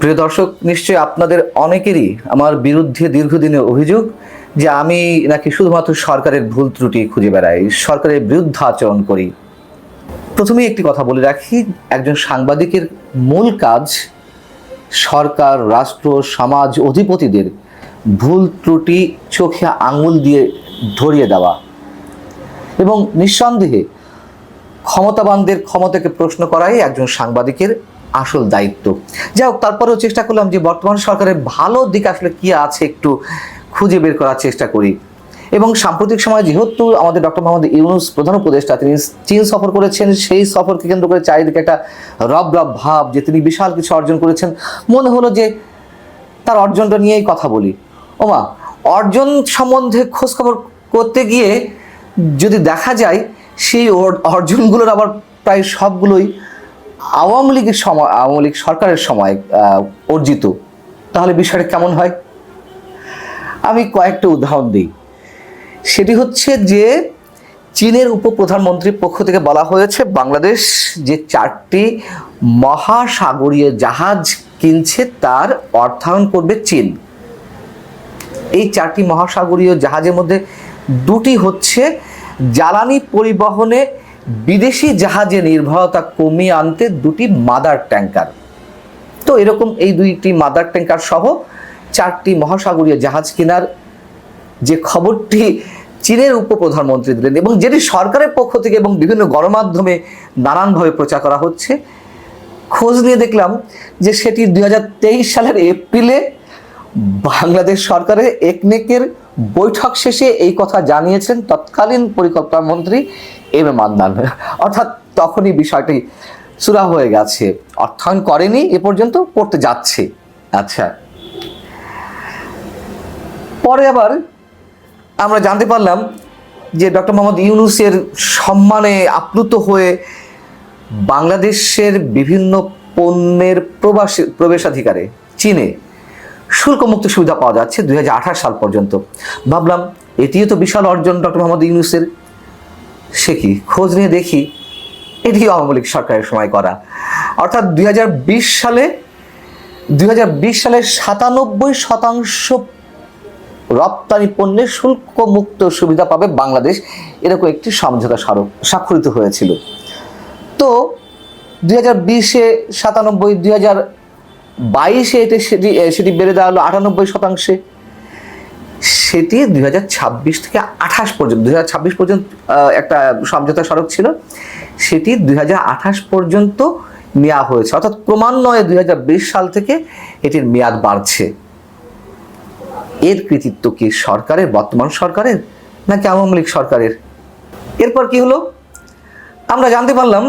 প্রিয় দর্শক, নিশ্চয়ই আপনাদের অনেকেরই আমার বিরুদ্ধে দীর্ঘদিনের অভিযোগ যে আমি নাকি শুধুমাত্র সরকারের ভুল ত্রুটি খুঁজে বেড়াই, সরকারের বিরুদ্ধে আচরণ করি। প্রথমে একটি কথা বলে রাখি, একজন সাংবাদিকের মূল কাজ সরকার, রাষ্ট্র, সমাজ, অধিপতিদের ভুল ত্রুটি চোখে আঙুল দিয়ে ধরিয়ে দেওয়া এবং নিঃসন্দেহে ক্ষমতাবানদের ক্ষমতাকে প্রশ্ন করাই একজন সাংবাদিকের আসল দায়িত্ব। যাই হোক, তারপরেও চেষ্টা করলাম যে বর্তমান সরকারের ভালো দিক আসলে কি আছে একটু খুঁজে বের করার চেষ্টা করি। এবং সাম্প্রতিক সময় যেহেতু আমাদের ডক্টর মোহাম্মদ ইউনুস প্রধান উপদেষ্টা, তিনি চীন সফর করেছেন, সেই সফরকে কেন্দ্র করে চারিদিকে একটা রব রব ভাব যে তিনি বিশাল কিছু অর্জন করেছেন। মনে হলো যে তার অর্জনটা নিয়েই কথা বলি। ওমা, অর্জন সম্বন্ধে খোঁজখবর করতে গিয়ে যদি দেখা যায়, সেই অর্জনগুলোর আবার প্রায় সবগুলোই আওয়ামী লীগের সময়, আওয়ামী লীগ সরকারের সময় অর্জিত, তাহলে বিষয়টা কেমন হয়? আমি কয়েকটা উদাহরণ দিই। সেটি হচ্ছে যে, চীনের উপপ্রধানমন্ত্রীর পক্ষ থেকে বলা হয়েছে, বাংলাদেশ যে চারটি মহাসাগরীয় জাহাজ কিনছে, তার অর্থায়ন করবে চীন। এই চারটি মহাসাগরীয় জাহাজের মধ্যে দুটি হচ্ছে, জ্বালানি পরিবহনে বিদেশি জাহাজে নির্ভরতা কমিয়ে আনতে দুটি মাদার ট্যাঙ্কার। তো এরকম এই দুইটি মাদার ট্যাঙ্কার সহ চারটি মহাসাগরীয় জাহাজ কেনার যে খবরটি চীনের উপপ্রধানমন্ত্রী দিলেন এবং যেটি সরকারের পক্ষ থেকে এবং বিভিন্ন গণমাধ্যমে নানানভাবে প্রচার করা হচ্ছে, খোঁজ নিয়ে দেখলাম যে সেটি দুই হাজার তেইশ সালের এপ্রিলে বাংলাদেশ সরকারের একনেকের বৈঠক শেষে এই কথা জানিয়েছেন তৎকালীন পরিকল্পনা মন্ত্রী এম এ মান্নান। অর্থাৎ তখনই বিষয়টি সুরা হয়ে গেছে। অর্থায়ন করেনি, এ পর্যন্ত করতে যাচ্ছে। আচ্ছা। পরে আবার আমরা জানতে পারলাম যে ডক্টর মোহাম্মদ ইউনুসের সম্মানে আপ্লুত হয়ে বাংলাদেশের বিভিন্ন পণ্যের প্রবাসী প্রবেশাধিকারে, চীনে শুল্কমুক্ত সুবিধা পাওয়া যাচ্ছে দু হাজার আঠাশ সাল পর্যন্ত। ভাবলাম, এটিও তো বিশাল অর্জন ডক্টর মোহাম্মদ ইউনুসের। সে কি, খোঁজ নিয়ে দেখি এটি আওয়ামী লীগ সরকারের সময় করা। অর্থাৎ দু হাজার বিশ সালে দু হাজার বিশ সালে সাতানব্বই শতাংশ রপ্তানি পণ্যের শুল্ক মুক্ত সুবিধা পাবে বাংলাদেশ, এরকম একটি সমঝোতা স্মারক স্বাক্ষরিত হয়েছিল। তো দুই হাজার বিশে সাতানব্বই, দুই হাজার বাইশে এটি সেটি সেটি বেড়ে হলো আটানব্বই শতাংশে। সেটি দুই হাজার ছাব্বিশ থেকে আঠাশ পর্যন্ত, দুই হাজার ছাব্বিশ পর্যন্ত একটা সমঝোতা সড়ক ছিল। সেটি দুই হাজার আঠাশ পর্যন্ত নেওয়া হয়েছে। অর্থাৎ ক্রমান্বয়ে দুই হাজার বিশ সাল থেকে এটির মেয়াদ বাড়ছে। এর কৃতিত্ব কি সরকারের, বর্তমান সরকারের, নাকি আওয়ামী লীগ সরকারের? এরপর কি হলো? আমরা জানতে পারলাম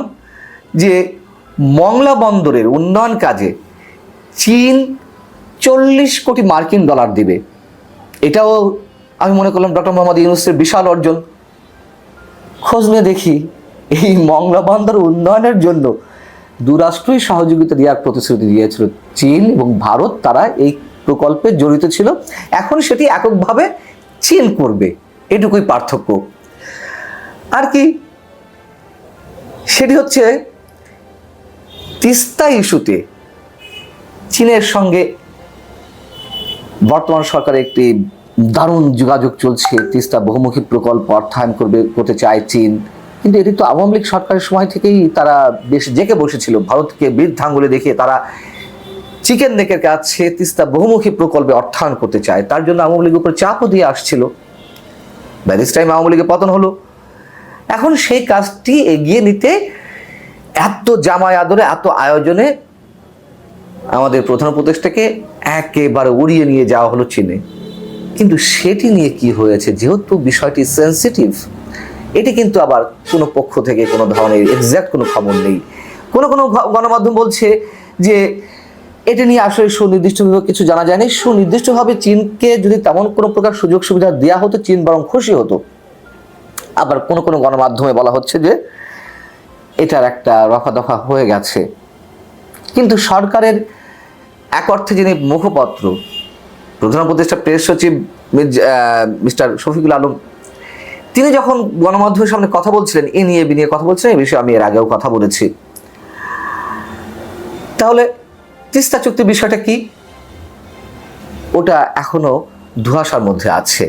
যে মংলা বন্দরের উন্নয়ন কাজে চীন চল্লিশ কোটি মার্কিন ডলার দিবে। এটাও আমি মনে করলাম ডক্টর মোহাম্মদ ইউনুসের বিশাল অর্জন। খোঁজ নিয়ে দেখি, এই মংলা বন্দর উন্নয়নের জন্য দুরাষ্ট্রই সহযোগিতা দেওয়ার প্রতিশ্রুতি দিয়েছিল। চীন এবং ভারত তারা এই প্রকল্পে জড়িত ছিল। এখন সেটি এককভাবে চীন করবে। এটুকুই পার্থক্য। আর কি? সেটি হচ্ছে তিস্তা ইস্যুতে চীনের সঙ্গে বর্তমান সরকারের একটি দারুণ যোগাযোগ চলছে। তিস্তা বহুমুখী প্রকল্প অর্থায়ন করবে, করতে চায় চীন। কিন্তু এটি তো আওয়ামী লীগ সরকারের সময় থেকেই তারা বেশ জেকে বসেছিল। ভারতকে বৃদ্ধাঙ্গুলে দেখে তারা চিকেন নেকের কাছে তিস্তা বহুমুখী প্রকল্পে অর্থায়ন করতে চায়। তার জন্য আওয়ামী লীগের উপর চাপও দিয়ে আসছিল। ব্যারিস টাইম আওয়ামী লীগের পতন হলো। এখন সেই কাজটি এগিয়ে নিতে এত জামায় আদরে এত আয়োজনে আমাদের প্রধান উপদেষ্টাকে একেবারে উড়িয়ে নিয়ে যাওয়া হলো চীনে। কিন্তু সেটি নিয়ে কি হয়েছে? যেহেতু বিষয়টি সেন্সিটিভ এটি কিন্তু আবার কোনো পক্ষ থেকে কোনো ধরনের এক্স্যাক্ট কোনো খবর নেই। কোনো কোনো গণমাধ্যম বলছে যে এটা নিয়ে আসলে সুনির্দিষ্টভাবে কিছু জানা যায়নি। সুনির্দিষ্টভাবে চীনকে যদি তেমন কোনো প্রকার সুযোগ সুবিধা দেওয়া হতো, চীন বরং খুশি হতো। আবার কোনো কোনো গণমাধ্যমে বলা হচ্ছে যে এটার একটা রফা দফা হয়ে গেছে। কিন্তু সরকারের এক অর্থে যিনি মুখপাত্র, প্রধান উপদেষ্টা, প্রেস সচিব মিস্টার শফিকুল আলম, তিনি যখন গণমাধ্যমের সামনে কথা বলছিলেন, এ নিয়ে এ নিয়ে কথা বলছিলেন এই বিষয়ে আমি এর আগেও কথা বলেছি। তাহলে তিস্তা চুক্তির বিষয়টা কি? ওটা এখনও ধোঁয়াশার মধ্যে আছে।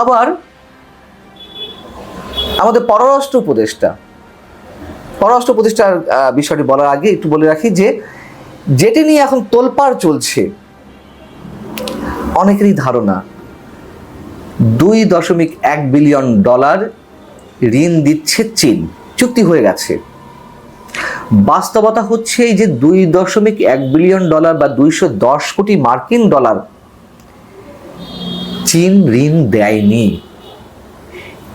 আবার আমাদের পররাষ্ট্র উপদেষ্টা, পররাষ্ট্র উপদেষ্টার বিষয়টি বলার আগে একটু বলে রাখি যে যেটি নিয়ে এখন তোলপাড় চলছে, অনেকেরই ধারণা, দুই দশমিক এক বিলিয়ন ডলার ঋণ দিচ্ছে চীন। চুক্তি হয়ে গেছে। বাস্তবতা হচ্ছে এই যে দুই দশমিক এক বিলিয়ন ডলার বা দুইশো দশ কোটি মার্কিন ডলার, চীন ঋণ দেয়নি।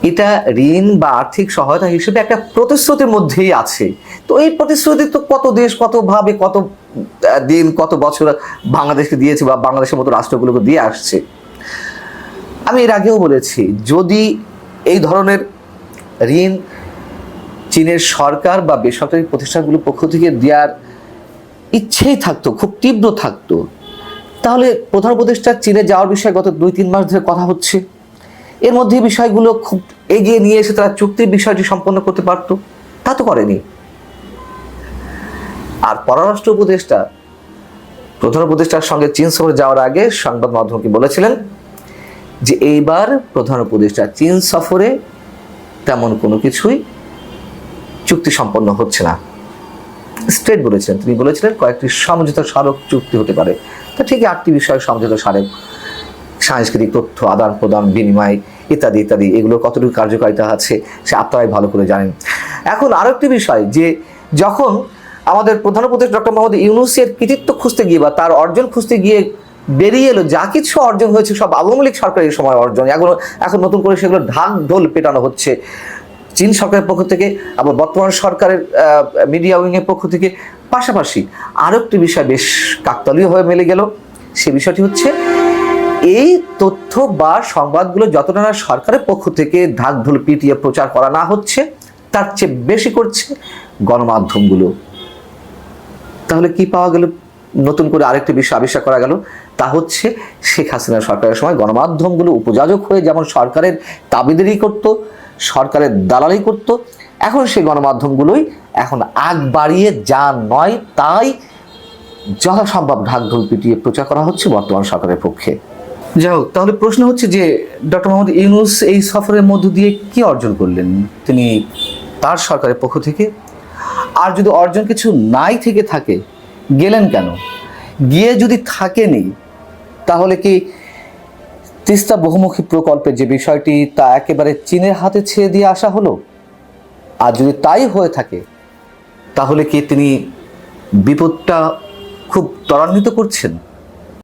এটা ঋণ বা আর্থিক সহায়তা হিসেবে একটা প্রতিশ্রুতির মধ্যেই আছে। তো এই প্রতিশ্রুতি তো কত দেশ, কত ভাবে, কত দিন, কত বছর বাংলাদেশকে দিয়েছে বা বাংলাদেশের মতো রাষ্ট্রগুলোকে দিয়ে আসছে। আমি এর আগেও বলেছি, যদি এই ধরনের ঋণ চীনের সরকার বা বেসরকারি প্রতিষ্ঠানগুলোর পক্ষ থেকে দেওয়ার ইচ্ছেই থাকতো, খুব তীব্র থাকতো, তাহলে প্রধান উপদেষ্টা চীনে যাওয়ার বিষয়ে গত দুই তিন মাস ধরে কথা হচ্ছে। এর মধ্যে বিষয়গুলো খুব এগিয়ে নিয়ে এসে তারা চুক্তির বিষয়টি সম্পন্ন করতে পারতো, তা তো করেনি। আর পররাষ্ট্র উপদেষ্টা, প্রধান উপদেষ্টার সঙ্গে চীন সফরে যাওয়ার আগে সংবাদ মাধ্যমকে বলেছিলেন যে এইবার প্রধান উপদেষ্টা চীন সফরে তেমন কোনো কিছুই চুক্তি সম্পন্ন হচ্ছে না। স্ট্রেট বলেছেন তিনি বলেছিলেন কয়েকটি সমঝোতা স্মারক চুক্তি হতে পারে। তা ঠিক আটটি বিষয় সমঝোতা স্মারক। সাংস্কৃতিক তথ্য, আদান প্রদান, বিনিময় ইত্যাদি ইত্যাদি। এগুলো কতটুকু কার্যকারিতা আছে সে আপনারাই ভালো করে জানেন। এখন আরও একটি বিষয় যে যখন আমাদের প্রধান উপদেশ ডক্টর মোহাম্মদ ইউনুসের কৃতিত্ব খুঁজতে গিয়ে বা তার অর্জন খুঁজতে গিয়ে বেরিয়ে এলো, যা কিছু অর্জন হয়েছে সব আওয়ামী লীগ সরকারের সময় অর্জন। এখন এখন নতুন করে সেগুলো ঢাক ঢোল পেটানো হচ্ছে। চীন সরকারের পক্ষ থেকে, আবার বর্তমান সরকারের মিডিয়া উইংয়ের পক্ষ থেকে পাশাপাশি আরও একটি বিষয় বেশ কাকতালীয় হয়ে মেলে গেল। সে বিষয়টি হচ্ছে এই তথ্য বা সংবাদগুলো যতটা না সরকারের পক্ষ থেকে ঢাক ঢোল পিটিয়ে প্রচার করা না হচ্ছে, তার চেয়ে বেশি করছে গণমাধ্যমগুলো। তাহলে কি পাওয়া গেল? নতুন করে আরেকটি বিষয় আবিষ্কার করা গেল, তা হচ্ছে শেখ হাসিনা সরকারের সময় গণমাধ্যমগুলো উপযাজক হয়ে যেমন সরকারের তাবিদেরই করত, সরকারের দালালি করত, এখন সেই গণমাধ্যমগুলোই এখন আগ বাড়িয়ে যা নয় তাই যথাসম্ভব ঢাক ঢোল পিটিয়ে প্রচার করা হচ্ছে বর্তমান সরকারের পক্ষে। যাই হোক, তাহলে প্রশ্ন হচ্ছে যে ডক্টর মোহাম্মদ ইউনুস এই সফরের মধ্য দিয়ে কি অর্জন করলেন? তিনি তার সরকারের পক্ষ থেকে? আর যদি অর্জন কিছু নাই থেকে থাকে, গেলেন কেন? গিয়ে যদি থাকেনি, তাহলে কি তিস্তা বহুমুখী প্রকল্পের যে বিষয়টি, তা একেবারে চীনের হাতে ছেড়ে দিয়ে আসা হলো? আর যদি তাই হয়ে থাকে, তাহলে কি তিনি বিপদটা খুব ত্বরান্বিত করছেন?